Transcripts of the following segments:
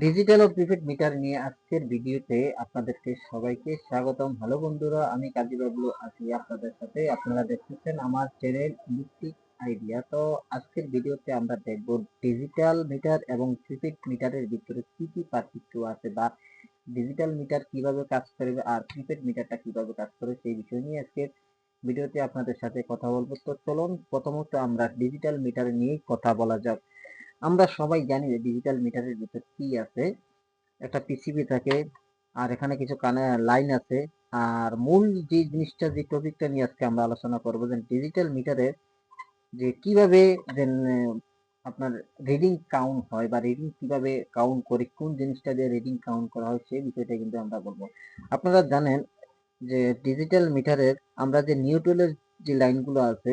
Digital ও prepaid metre নিয়ে আজকের ভিডিওতে আপনাদেরকে সবাইকে স্বাগতম। হ্যালো বন্ধুরা, আমি কাজী বাবলু আছি আপনাদের সাথে। আপনারা দেখতেছেন আমার চ্যানেল ইলেকট্রিক আইডিয়া তো আজকের ভিডিওতে আমরা দেখব ডিজিটাল মিটার এবং প্রিপেড মিটারের ভিতরে কি কি পার্থক্য আছে বা ডিজিটাল মিটার কীভাবে কাজ করবে আর প্রিপেড মিটারটা কীভাবে কাজ করে সেই বিষয় নিয়ে আজকে ভিডিওতে আপনাদের সাথে কথা বলব। তো চলুন, প্রথমত আমরা ডিজিটাল মিটার নিয়েই কথা বলা যাক। আমরা সবাই জানি যে ডিজিটাল মিটারের ভিতর কি আছে, একটা পিসিবি থাকে, আর এখানে কিছু কানে লাইন আছে, আর মূল যে জিনিসটা, যে টপিকটা নিয়ে আজকে আমরা আলোচনা করব, যে ডিজিটাল মিটারের যে কীভাবে যে আপনার রিডিং কাউন্ট হয়, বা রিডিং কীভাবে কাউন্ট করে, কোন জিনিসটা দিয়ে রিডিং কাউন্ট করা হয়, সেই বিষয়টা কিন্তু আমরা বলব। আপনারা জানেন যে ডিজিটাল মিটারের আমরা যে নিউট্রালের যে লাইনগুলো আছে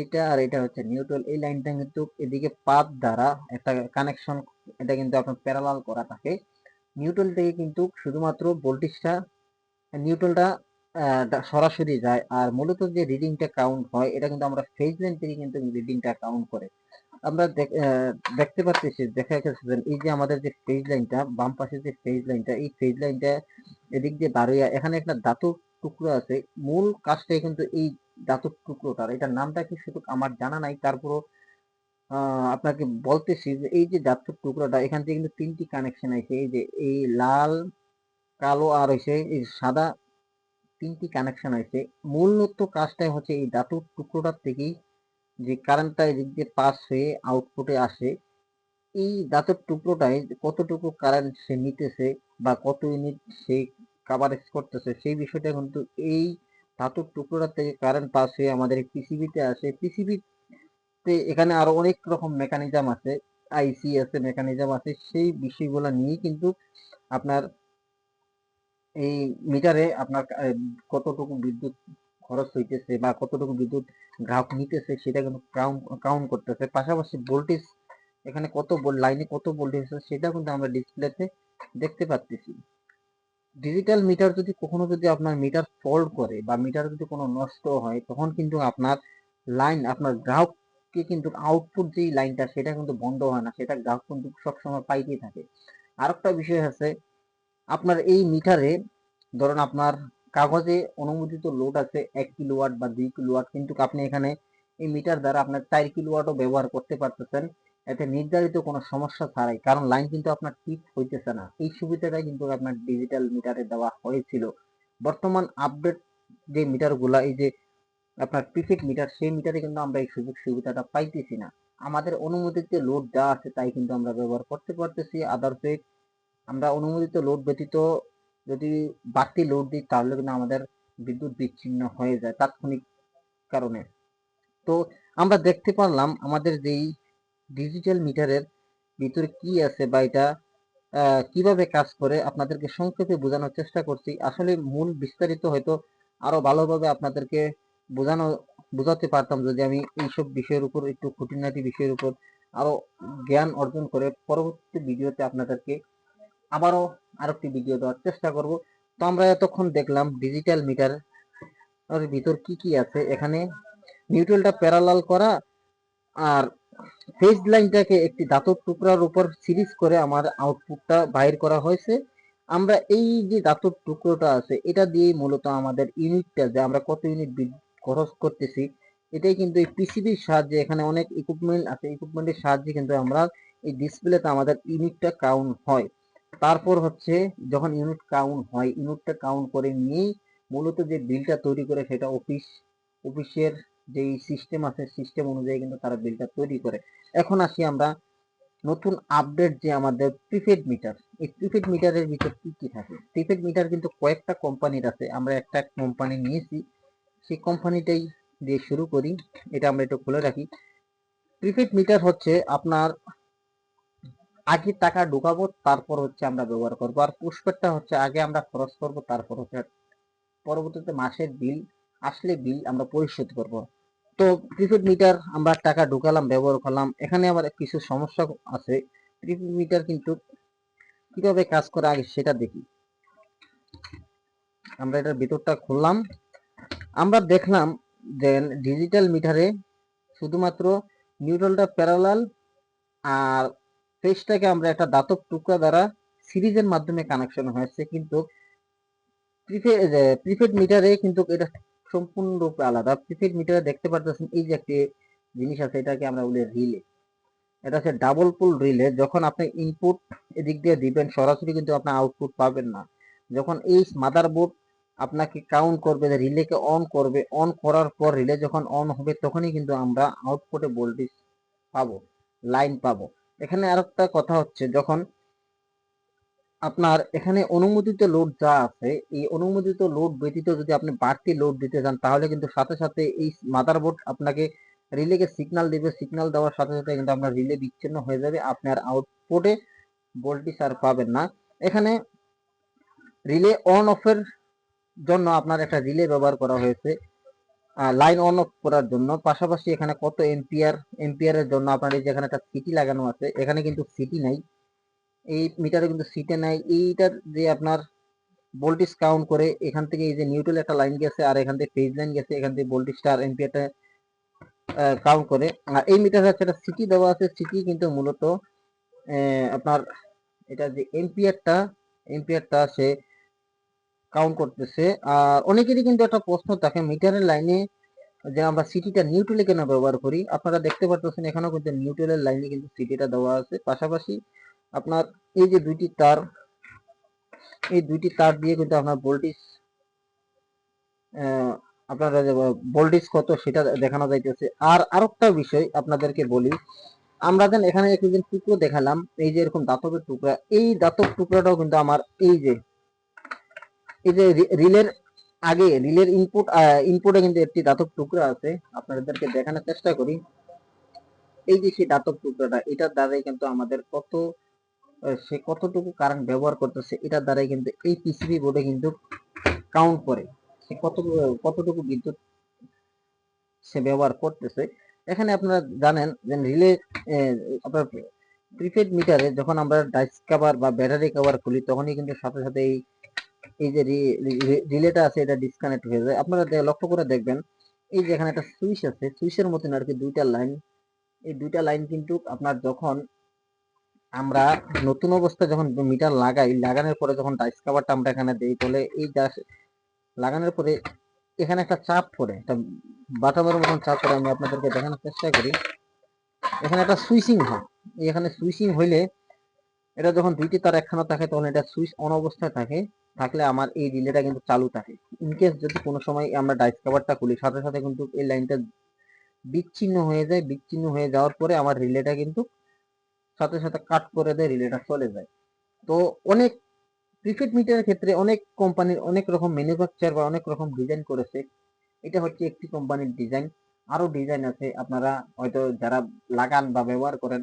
এইটা আর এটা হচ্ছে নিউট্রাল এই লাইনটা কিন্তু এদিকে পাত দ্বারা একটা কানেকশন এটা কিন্তু আপনার প্যারালাল করা থাকে। নিউট্রাল থেকে কিন্তু শুধুমাত্র ভোল্টেজটা নিউট্রালটা সরাসরি যায়। আর মূলত যে রিডিংটা কাউন্ট হয়, এটা কিন্তু আমরা ফেজ লাইন থেকে কিন্তু রিডিংটা কাউন্ট করে। আমরা দেখতে পাচ্ছি দেখা যাচ্ছে এই যে আমাদের যে ফেজ লাইনটা বাম পাশে যে ফেজ লাইনটা এই ফেজ লাইনটা এদিক দিয়ে বারোয়া এখানে একটা ধাতু টুকরো আছে। মূল কাজটাই কিন্তু এই ধাতুর টুকরোটার এটার নামটা কি শুধু আমার জানা নাই, তারপরও আপনাকে বলতেছি যে এই যে ধাতুর টুকরোটা, এখান থেকে কিন্তু তিনটি কানেকশন আছে, এই যে এই লাল, কালো আর হয়েছে এই সাদা তিনটি কানেকশন আছে। মূলত কাজটাই হচ্ছে এই ধাতুর টুকরোটার থেকেই যে কারেন্টটা এদিক দিয়ে পাস হয়ে আউটপুটে আসে, এই ধাতুর টুকরোটায় কতটুকু কারেন্ট সে নিতেছে বা কত ইউনিট সে কাভারেজ করতেছে, সেই বিষয়টা কিন্তু এই ধাতুর টুকরোটা থেকে কারেন্ট পাস হয়ে আমাদের পিসিবিতে আসে। পিসিবিতে এখানে আরও অনেক রকম মেকানিজম আছে আইসি আছে মেকানিজম আছে, সেই বিষয়গুলো নিয়ে কিন্তু আপনার এই মিটারে আপনার কতটুকু বিদ্যুৎ খরচ হইতেছে বা কতটুকু বিদ্যুৎ গ্রাহক নিতেছে সেটা কিন্তু কাউন্ট করতেছে। পাশাপাশি ভোল্টেজ এখানে কত লাইনে কত ভোল্টেজ আছে সেটা কিন্তু আমরা ডিসপ্লেতে দেখতে পাচ্ছি ডিজিটাল মিটার যদি কখনো যদি আপনার মিটার ফল্ট করে বা মিটার যদি কোনো নষ্ট হয়, তখন কিন্তু আপনার লাইন আপনার গ্রাহককে কিন্তু আউটপুট যেই লাইনটা সেটা কিন্তু বন্ধ হয় না। সেটা গ্রাহক কিন্তু সবসময় পাইতেই থাকে। আর একটা বিষয় আছে আপনার এই মিটারে ধরুন আপনার কাগজে অনুমোদিত লোড আছে এক কিলোওয়াট বা দুই কিলোওয়াট কিন্তু আপনি এখানে এই মিটার দ্বারা আপনার চার কিলোওয়াটও ব্যবহার করতে পারতেছেন। এতে নির্ধারিত কোনো সমস্যা ছাড়াই, কারণ লাইন কিন্তু আপনার ঠিক হইতেছে না। এই সুবিধাটা কিন্তু আপনার ডিজিটাল মিটারে দেওয়া হয়েছিল। বর্তমান আপডেট যে মিটারগুলা এই যে আপনার প্রিপেড মিটার সেই মিটারে কিন্তু আমরা এই সুযোগ সুবিধাটা পাইতেছি না। আমাদের অনুমোদিত লোড যা আছে তাই কিন্তু আমরা ব্যবহার করতে পারতেছি। আদার্সে আমরা অনুমোদিত লোড ব্যতীত যদি বাড়তি লোড দিই, তাহলে কিন্তু আমাদের বিদ্যুৎ বিচ্ছিন্ন হয়ে যায় তাৎক্ষণিক কারণে। তো আমরা দেখতে পারলাম, আমাদের যেই ডিজিটাল মিটারের ভিতরে কি আছে বা এটা কীভাবে কাজ করে আপনাদেরকে সংক্ষেপে বোঝানোর চেষ্টা করছি। আসলে মূল বিস্তারিত হয়তো আরও ভালোভাবে আপনাদেরকে বোঝানো, বোঝাতে পারতাম যদি আমি এইসব বিষয়ের উপর, একটু খুঁটিনাটি বিষয়ের উপর আরও জ্ঞান অর্জন করে পরবর্তী ভিডিওতে আপনাদেরকে আবারও আরেকটি ভিডিও দেওয়ার চেষ্টা করব। তো আমরা এতক্ষণ দেখলাম ডিজিটাল মিটার ভিতর কি কি আছে। এখানে নিউট্রালটা প্যারালাল করা আর ফেজ লাইনটাকে একটি ধাতব টুকরার উপর সিরিজ করে আমার আউটপুটটা বাইর করা হয়েছে। আমরা এই যে ধাতব টুকরোটা আছে, এটা দিয়ে মূলত আমাদের ইউনিটটা যে আমরা কত ইউনিট খরচ করতেছি, এটাই কিন্তু এই পিসিবির সাহায্যে এখানে অনেক ইকুইপমেন্ট আছে ইকুইপমেন্টের সাহায্যে কিন্তু আমরা এই ডিসপ্লেতে আমাদের ইউনিটটা কাউন্ট হয়। তারপর হচ্ছে যখন ইউনিট কাউন্ট হয় ইউনিটটা কাউন্ট করে নিয়েই মূলত যে বিলটা তৈরি করে সেটা অফিস অফিসের যে সিস্টেম আছে সিস্টেম অনুযায়ী কিন্তু তারা বিলটা তৈরি করে। এখন আসি আমরা নতুন আপডেট যে আমাদের প্রিপেড মিটার এই প্রিপেড মিটারের ভিতর কি কি থাকে? প্রিপেড মিটার কিন্তু কয়েকটা কোম্পানির আছে। আমরা একটা কোম্পানি নিয়েছি। সেই কোম্পানিটাই দিয়ে শুরু করি। এটা আমরা একটু খুলে রাখি। প্রিপেড মিটার হচ্ছে আপনার আগে টাকা ঢুকাবো, তারপর হচ্ছে আমরা ব্যবহার করব। আর পুষ্পেরটা হচ্ছে আগে আমরা খরচ করব, তারপর হচ্ছে পরবর্তীতে মাসের বিল আসলে বিল আমরা পরিশোধ করব। তো প্রিপেড মিটার আমরা টাকা ঢুকালাম, ব্যবহার করলাম। এখানে আবার কিছু সমস্যা আছে। প্রিপেড মিটার কিন্তু কীভাবে কাজ করে আগে সেটা দেখি। আমরা এটার ভিতরটা খুললাম। আমরা দেখলাম যে ডিজিটাল মিটারে শুধুমাত্র নিউট্রালটা প্যারালাল আর ফেসটাকে আমরা একটা দাতব টুকরা দ্বারা সিরিজের মাধ্যমে কানেকশন হয়েছে। কিন্তু প্রিপেড মিটারে কিন্তু এটা সম্পূর্ণরূপে আলাদা। প্রিপেড মিটারে দেখতে পারতেছেন এই যে একটি জিনিস আছে, এটাকে আমরা বলি রিলে। এটা হচ্ছে ডাবল পুল রিলে, যখন আপনি ইনপুট এদিক দিয়ে দিবেন, সরাসরি কিন্তু আপনি আউটপুট পাবেন না। যখন এই মাদারবোর্ড আপনাকে কাউন্ট করবে রিলেকে অন করবে অন করার পর রিলে যখন অন হবে, তখনই কিন্তু আমরা আউটপুটে ভোল্টেজ পাবো লাইন পাবো। এখানে আর একটা কথা হচ্ছে, যখন আপনার এখানে অনুমোদিত লোড যা আছে, এই অনুমোদিত লোড ব্যতীত যদি আপনি বাড়তি লোড দিতে চান তাহলে কিন্তু সাথে সাথে এই মাদারবোর্ড আপনাকে রিলেকে সিগন্যাল দিবে। সিগন্যাল দেওয়ার সাথে সাথে কিন্তু আপনার রিলে বিচ্ছিন্ন হয়ে যাবে। আপনার আউটপুটে ভোল্টেজ আর পাবেন না। এখানে রিলে অন অফের জন্য আপনার একটা রিলে ব্যবহার করা হয়েছে। লাইন অন অফ করার জন্য। পাশাপাশি এখানে কত এম্পিয়ার এম্পিয়ারের জন্য আপনার এই যে এখানে একটা সিটি লাগানো আছে, এখানে কিন্তু সিটি নাই। এই মিটারে কিন্তু সিটে নাই। এইটার যে আপনার ভোল্টেজ কাউন্ট করে, এখান থেকে এই যে নিউট্রাল একটা লাইন গেছে, আর এখান থেকে ফেজ লাইন গেছে, এখান থেকে ভোল্টেজটা আর এম্পিয়ারটা কাউন্ট করে। আর এই মিটারে হচ্ছে একটা সিটি দেওয়া আছে। সিটি কিন্তু মূলত আপনার এটা যে এম্পিয়ারটা এম্পিয়ারটা সে কাউন্ট করতেছে। আর অনেকেরই কিন্তু একটা প্রশ্ন থাকে মিটারের লাইনে যে আমরা সিটিটা নিউট্রালে কেন ব্যবহার করি? আপনারা দেখতে পাচ্ছেন এখানেও কিন্তু নিউট্রালের লাইনে কিন্তু সিটিটা দেওয়া আছে। পাশাপাশি আপনার এই যে দুইটি তার, এই দুইটি তার দিয়ে কিন্তু আপনার ভোল্টেজ আপনার ভোল্টেজ কত সেটা দেখানো যাইতেছে। আর আরেকটা বিষয় আপনাদেরকে বলি, আমরা যেন এখানে একটু টুকরো দেখালাম, এই যে এরকম দাতবের টুকরা, এই দাতব টুকরাটাও কিন্তু আমার এই যে এই যে রিলের আগে, রিলের ইনপুট ইনপুটে কিন্তু একটি দাতব টুকরা আছে, আপনাদেরকে দেখানোর চেষ্টা করি। এই যে সেই দাতব টুকরাটা, এটার দ্বারাই কিন্তু আমাদের কত সে কতটুকু কারেন্ট ব্যবহার করতেছে এটার দ্বারাই কিন্তু এই পিসিবি বোর্ডে কিন্তু কাউন্ট করে। সে কতটুকু কতটুকু বিদ্যুৎ সে ব্যবহার করতেছে। এখানে আপনারা জানেন যে রিলে আপনার প্রিপেড মিটারে যখন আমরা ডাইস কভার বা ব্যাটারি কভার খুলি, তখনই কিন্তু সাথে সাথে এই এই যে রিলেটা আছে, এটা ডিসকানেক্ট হয়ে যায়। আপনারা লক্ষ্য করে দেখবেন, এই যে এখানে একটা সুইচ আছে সুইচের মতন আর কি দুইটা লাইন এই দুইটা লাইন কিন্তু আপনার যখন আমরা নতুন অবস্থায় যখন মিটার লাগাই, লাগানোর পরে যখন ডাইস কাভারটা আমরা এখানে দিই, তাহলে এই লাগানোর পরে এখানে একটা চাপ পড়ে। একটা বাটামের মতন চাপ পড়ে। আমি আপনাদেরকে দেখানোর চেষ্টা করি। এখানে একটা সুইচিং হয়। এখানে সুইচিং হইলে এটা যখন দুইটি তার একখানা থাকে, তখন এটা সুইচ অন অবস্থায় থাকে। থাকলে আমার এই রিলেটা কিন্তু চালু থাকে। ইনকেস যদি কোনো সময় আমরা ডাইস কাভারটা খুলি, সাথে সাথে কিন্তু এই লাইনটা বিচ্ছিন্ন হয়ে যায়। বিচ্ছিন্ন হয়ে যাওয়ার পরে আমার রিলেটা কিন্তু সাথে সাথে কাট করে দেয় রিলেটা চলে যায়। তো অনেক প্রিপেড মিটারের ক্ষেত্রে অনেক কোম্পানির অনেক রকম ম্যানুফ্যাকচার বা অনেক রকম ডিজাইন করেছে। এটা হচ্ছে একটি কোম্পানির ডিজাইন আরও ডিজাইন আছে, আপনারা হয়তো যারা লাগান বা ব্যবহার করেন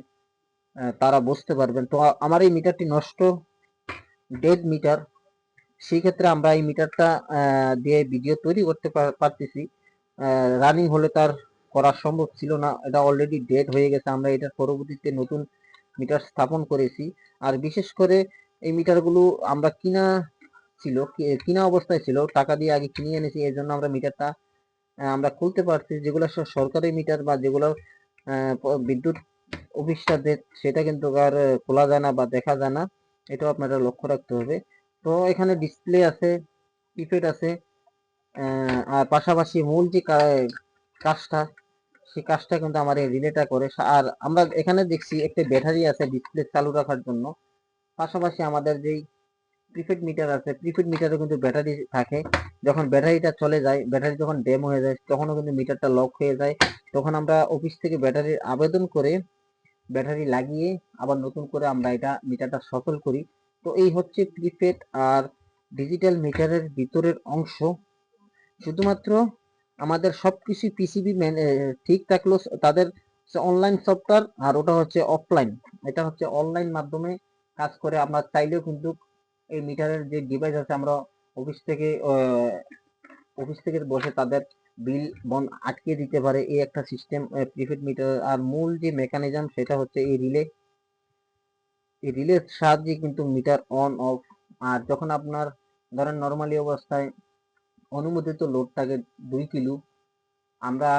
তারা বুঝতে পারবেন। তো আমার এই মিটারটি নষ্ট ডেড মিটার সেই ক্ষেত্রে আমরা এই মিটারটা দিয়ে ভিডিও তৈরি করতে পারতেছি। রানিং হলে তার করা সম্ভব ছিল না। এটা অলরেডি ডেড হয়ে গেছে। আমরা এটার পরবর্তীতে নতুন মিটার স্থাপন করেছি। আর বিশেষ করে এই মিটারগুলো আমরা কিনা ছিল, কিনা অবস্থায় ছিল, টাকা দিয়ে আগে কিনে এনেছি এই জন্য আমরা মিটারটা আমরা খুলতে পারছি। যেগুলো সরকারি মিটার বা যেগুলো বিদ্যুৎ অফিসটা সেটা কিন্তু আর খোলা যায় না বা দেখা যায় না। এটাও আপনারা লক্ষ্য রাখতে হবে। তো এখানে ডিসপ্লে আছে কিপ্যাড আছে আর পাশাপাশি মূল যে কাজটা সেই কাজটা কিন্তু আমার এই রিলেটা করে। আর আমরা এখানে দেখছি একটা ব্যাটারি আছে ডিসপ্লে চালু রাখার জন্য। পাশাপাশি আমাদের যেই প্রিপেড মিটার আছে প্রিপেড মিটারে কিন্তু ব্যাটারি থাকে। যখন ব্যাটারিটা চলে যায় ব্যাটারি যখন ড্যাম হয়ে যায়, তখনও কিন্তু মিটারটা লক হয়ে যায়। তখন আমরা অফিস থেকে ব্যাটারির আবেদন করে ব্যাটারি লাগিয়ে আবার নতুন করে আমরা এটা মিটারটা সফল করি। তো এই হচ্ছে প্রিপেড আর ডিজিটাল মিটারের ভিতরের অংশ। শুধুমাত্র আমাদের সবকিছু পিসিবি ঠিক থাকল। তাদের অনলাইন সফটওয়্যার আর ওটা হচ্ছে অফলাইন এটা হচ্ছে অনলাইন মাধ্যমে কাজ করে। আমরা চাইলেও কিন্তু এই মিটারের যে ডিভাইস আছে, আমরা অফিস থেকে অফিস থেকে বসে তাদের বিল বন আটকে দিতে পারে। এই একটা সিস্টেম প্রিপেড মিটার আর মূল যে মেকানিজম সেটা হচ্ছে এই রিলে এই রিলের সাহায্যে কিন্তু মিটার অন অফ আর যখন আপনার, ধরেন নর্মালি অবস্থায় অনুমোদিত লোড থাকে দুই কিলো। আমরা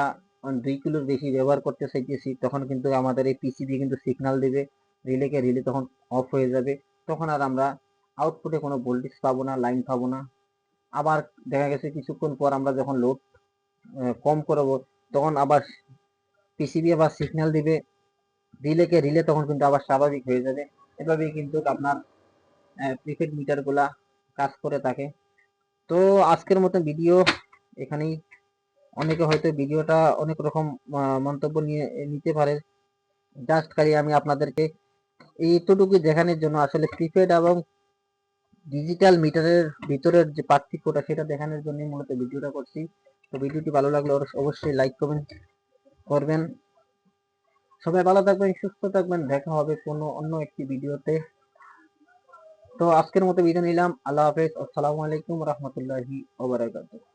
দুই কিলোর বেশি ব্যবহার করতে চাইতেছি, তখন কিন্তু আমাদের এই পিসি পিসিবি কিন্তু সিগনাল দেবে। রিলেকে রিলে তখন অফ হয়ে যাবে। তখন আর আমরা আউটপুটে কোনো ভোল্টেজ পাবো না লাইন পাবো না। আবার দেখা গেছে কিছুক্ষণ পর আমরা যখন লোড কম করব, তখন আবার পিসিবি আবার সিগন্যাল দিবে। রিলেকে রিলে তখন কিন্তু আবার স্বাভাবিক হয়ে যাবে। এভাবেই কিন্তু আপনার প্রিপেড মিটারগুলা কাজ করে থাকে। তো আজকের মতো ভিডিও এখানেই। অনেকে হয়তো ভিডিওটা অনেক রকম মন্তব্য নিয়ে, নিতে পারে। জাস্ট খালি আমি আপনাদেরকে এইটুকু দেখানোর জন্য আসলে প্রিপেড এবং ডিজিটাল মিটারের ভিতরের যে পার্থক্যটা সেটা দেখানোর জন্য মূলত ভিডিওটা করছি। তো ভিডিওটি ভালো লাগলে অবশ্যই লাইক কমেন্ট করবেন। সবাই ভালো থাকবেন, সুস্থ থাকবেন। দেখা হবে কোনো অন্য একটি ভিডিওতে তো আজকের মতো বিদায় নিলাম। আল্লাহ হাফেজ। আসসালামু আলাইকুম রহমতুল্লাহি ওবারাকাতুহ